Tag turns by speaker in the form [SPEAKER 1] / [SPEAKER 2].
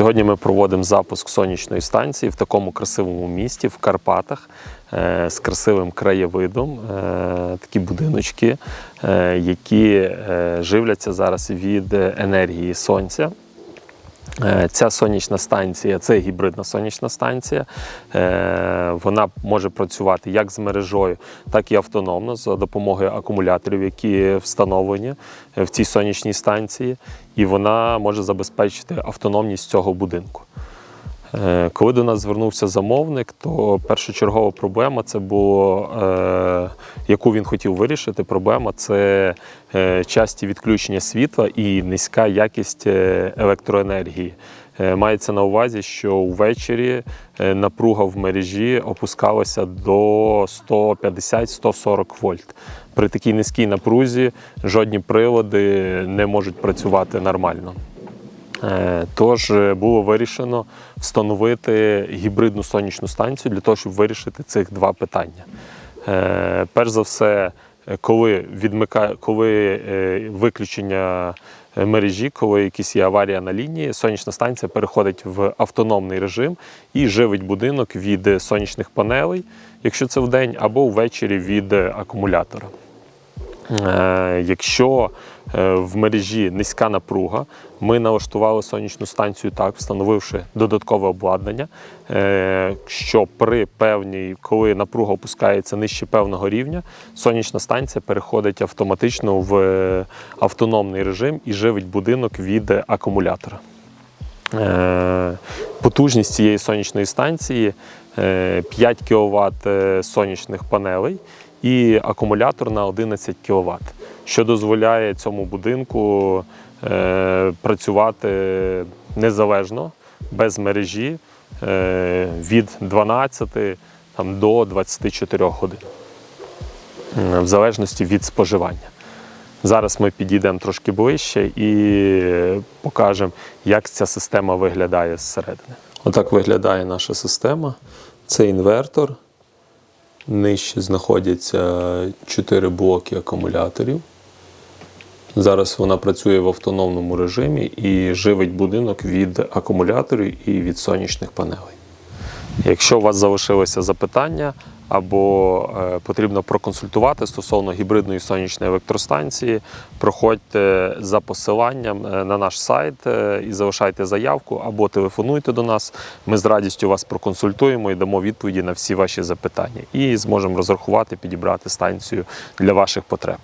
[SPEAKER 1] Сьогодні ми проводимо запуск сонячної станції в такому красивому місті в Карпатах е, з красивим краєвидом. Е, Такі будиночки, е, які живляться зараз від енергії сонця. Е, Ця сонячна станція це гібридна сонячна станція. Е, Вона може працювати як з мережою, так і автономно за допомогою акумуляторів, які встановлені е, в цій сонячній станції, і вона може забезпечити автономність цього будинку. Е, Коли до нас звернувся замовник, то першочергова проблема це було, е, яку він хотів вирішити. Проблема це е, часті відключення світла і низька якість електроенергії. Мається на увазі, що ввечері напруга в мережі опускалася до 150-140 вольт. При такій низькій напрузі жодні прилади не можуть працювати нормально. Е, Тож е, було вирішено встановити гібридну сонячну станцію для того, щоб вирішити цих два питання. Е, Перш за все, коли відмика... коли виключення мережі, коли якісь є аварія на лінії, сонячна станція переходить в автономний режим і живить будинок від сонячних панелей, якщо це вдень, або ввечері від акумулятора. Е, Якщо е, в мережі низька напруга, ми налаштували сонячну станцію так, встановивши додаткове обладнання, е, що при певній, коли напруга опускається нижче певного рівня, сонячна станція переходить автоматично в автономний режим і живить будинок від акумулятора. Потужність цієї сонячної станції е, 5 кВт сонячних панелей і акумулятор на 11 кВт, що дозволяє цьому будинку е, працювати незалежно, без мережі е, від 12 там, до 24 годин, в залежності від споживання. Зараз ми підійдемо трошки ближче і покажемо, як ця система виглядає зсередини. Отак виглядає наша система. Це інвертор. Нижче знаходяться 4 блоки акумуляторів. Зараз вона працює в автономному режимі і живить будинок від акумуляторів і від сонячних панелей. Якщо у вас залишилися запитання або е, потрібно проконсультувати стосовно гібридної сонячної електростанції, проходьте за посиланням е, на наш сайт е, і залишайте заявку або телефонуйте до нас. Ми з радістю вас проконсультуємо і дамо відповіді на всі ваші запитання і зможемо розрахувати, підібрати станцію для ваших потреб.